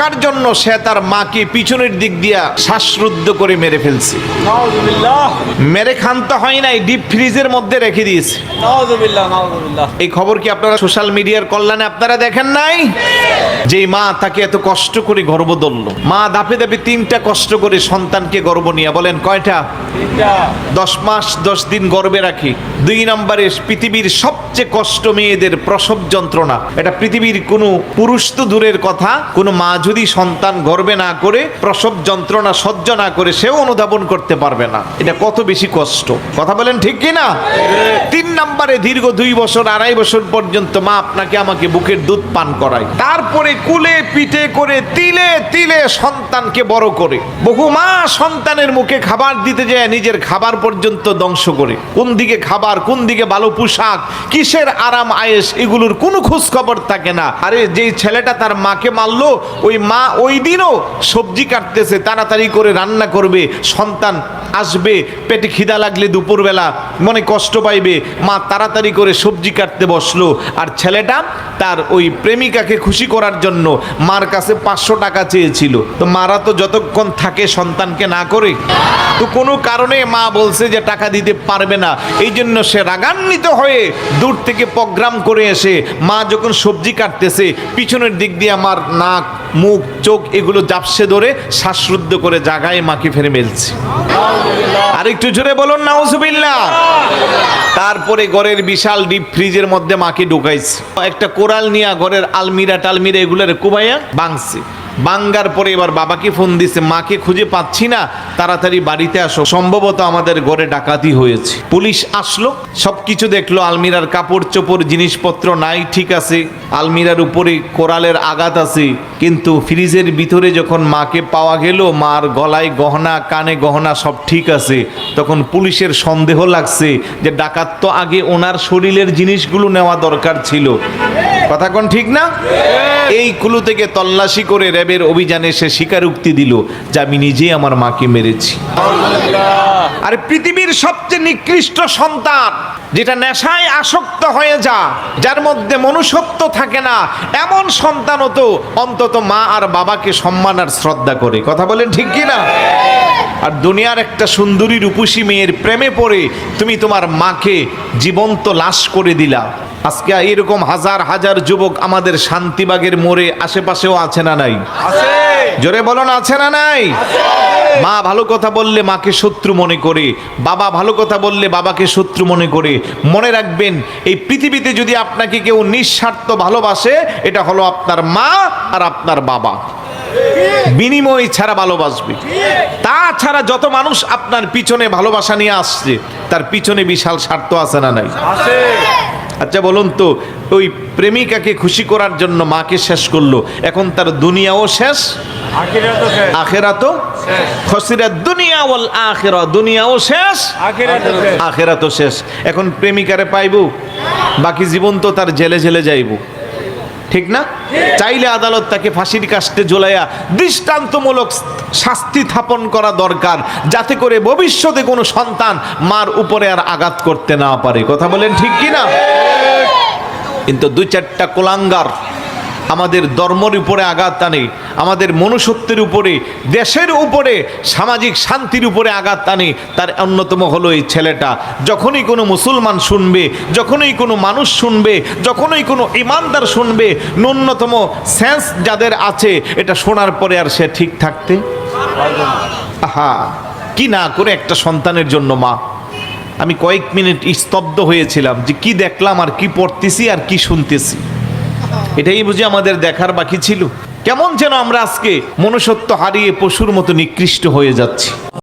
টাকার জন্য সে তার মাকে পিছনের দিক দিয়া শ্বাসরুদ্ধ করে মেরে ফেলছে। মেরে খান্ত হয় নাই ডিপ ফ্রিজের মধ্যে রেখে দিয়েছে। এই খবর কি আপনারা সোশ্যাল মিডিয়ার কল্যাণে আপনারা দেখেন নাই? যে মা তাকে এত কষ্ট করে গর্ব ধরল মা দাপে দাপে তিনটা কষ্ট করে সন্তানকে গর্ব নিয়ে বলেন কয়টা? দশ মাস দশ দিন গর্বে রাখি। দুই নম্বরে পৃথিবীর সবচেয়ে কষ্ট মেয়েদের প্রসব যন্ত্রণা। এটা পৃথিবীর কোনো পুরুষ তো দূরের কথা কোনো মা যদি সন্তান গর্বে না করে, প্রসব যন্ত্রণা সহ্য না করে, সেও অনুধাবন করতে পারবে না। এটা কত বেশি কষ্ট। কথা বলেন ঠিক কি না? তিন নম্বরে দীর্ঘ দুই বছর, আড়াই বছর পর্যন্ত মা আপনাকে আমাকে বুকের দুধ পান করায়। তারপরে কুলে, পিঠে করে, তিলে তিলে সন্তানকে বড় করে। বহু মা সন্তানের মুখে খাবার দিতে যায়, নিজের খাবার পর্যন্ত ধ্বংস করে। কোন দিকে খাবার, কোন দিকে ভালো পোশাক, কিসের আরাম, আয়েস, এগুলোর কোনো খোঁজ খবর থাকে না। আরে, যেই ছেলেটা তার মাকে মারলো, ওই মা ওই দিনও সবজি কাটতেছে, তাড়াতাড়ি করে রান্না করবে, সন্তান আসবে, পেটে খিদা লাগলে দুপুরবেলা মনে কষ্ট পাইবে। মা তাড়াতাড়ি করে সবজি কাটতে বসল আর ছেলেটা তার ওই প্রেমিকাকে খুশি করার জন্য মার কাছে পাঁচশো টাকা চেয়েছিল। তো মারা তো যতক্ষণ থাকে সন্তানকে না করে। তো কোনো কারণে মা বলছে যে টাকা দিতে পারবে না। এই জন্য সে রাগান্বিত হয়ে দূর থেকে প্রোগ্রাম করে এসে মা যখন সবজি কাটতেছে, পিছনের দিক দিয়ে আমার নাক, মুখ চোখ এগুলো জাপসে ধরে শ্বাসরুদ্ধ করে জাগায় মাকে ফেরে মেলছে। আর একটু জোরে বলুন নাউজুবিল্লা তারপরে ঘরের বিশাল ডিপ ফ্রিজের মধ্যে মাকে ঢুকাইছে। একটা কোরাল নিয়ে ঘরের আলমিরা টালমিরা এগুলোর কুবাইয়া বাংছে বাঙ্গার পরে এবার বাবাকে ফোন দিছে, মাকে খুঁজে পাচ্ছি না, তাড়াতাড়ি বাড়িতে আসো। সম্ভবত আমাদের ঘরে ডাকাতি হয়েছে। পুলিশ আসলো, সবকিছু দেখল, আলমিরার কাপড় চোপড় জিনিসপত্র নাই, ঠিক আছে। আলমিরার উপরে কোরালের আঘাত আছে, কিন্তু ফ্রিজের ভিতরে যখন মাকে পাওয়া গেল, মার গলায় গহনা, কানে গহনা সব ঠিক আছে। তখন পুলিশের সন্দেহ লাগছে যে ডাকাত তো আগে ওনার শরীরের জিনিসগুলো নেওয়া দরকার ছিল। কথা কোন ঠিক না? এই কুলু থেকে তল্লাশি করে র্যাবের অভিযানে সে স্বীকারোক্তি দিল যে আমি নিজেই আমার মাকে মেরেছি। আর পৃথিবীর সবচেয়ে নিকৃষ্ট সন্তান যেটা নেশায় আসক্ত হয়ে যা যার মধ্যে মনুষ্যত্ব থাকে না এমন সন্তানও তো অন্তত মা আর বাবাকে সম্মান আর শ্রদ্ধা করে। কথা বলেন ঠিক কি না আর দুনিয়ার একটা সুন্দরী রূপসী মেয়ের প্রেমে পড়ে তুমি তোমার মাকে জীবন্ত লাশ করে দিলা। আজকে এরকম হাজার হাজার যুবক আমাদের শান্তিবাগের মোড়ে আশেপাশেও আছে না নাই? আছে। জোরে বলো না আছে না নাই? মা ভালো কথা বললে মাকে শত্রু মনে করে বাবা ভালো কথা বললে বাবাকে শত্রু মনে করে। মনে রাখবেন এই পৃথিবীতে যদি আপনাকে কেউ নিঃস্বার্থ ভালোবাসে এটা হলো আপনার মা আর আপনার বাবা। বিনিময় ছাড়া ভালোবাসবে। তাছাড়া যত মানুষ আপনার পিছনে ভালোবাসা নিয়ে আসছে তার পিছনে বিশাল স্বার্থ আছে না নাই? আচ্ছা বলুন তো ওই প্রেমিকাকে খুশি করার জন্য মাকে শেষ করল এখন তার দুনিয়াও শেষ? আখেরাতো। খসিরা দুনিয়া ওয়াল আখেরা দুনিয়াও শেষ? আখিরাত শেষ। আখেরা তো শেষ। এখন প্রেমিকারে পাইব? বাকি জীবন তো তার জেলে জেলে যাইব। ঠিক না? চাইলে আদালত তাকে ফাঁসির কাস্টে ঝোলাইয়া দৃষ্টান্তমূলক শাস্তি স্থাপন করা দরকার, যাতে করে ভবিষ্যতে কোনো সন্তান মার উপরে আর আঘাত করতে না পারে। কথা বলেন ঠিক কি না কিন্তু দুই চারটা কোলাঙ্গার আমাদের ধর্মের উপরে আঘাত টানে আমাদের মনুষ্যত্বের উপরে, দেশের উপরে, সামাজিক শান্তির উপরে আঘাত টানে তার অন্যতম হলো এই ছেলেটা। যখনই কোনো মুসলমান শুনবে, যখনই কোনো মানুষ শুনবে, যখনই কোনো ইমানদার শুনবে, ন্যূনতম সেন্স যাদের আছে, এটা শোনার পরে আর সে ঠিক থাকতে আহা, কি না করে একটা সন্তানের জন্য মা। আমি কয়েক মিনিট স্তব্ধ হয়েছিলাম যে কি দেখলাম আর কি পড়তেছি আর কি শুনতেছি। এটাই বুঝি আমাদের দেখার বাকি ছিল। কেমন যেন আমরা আজকে মনুষ্যত্ব হারিয়ে পশুর মতো নিকৃষ্ট হয়ে যাচ্ছি।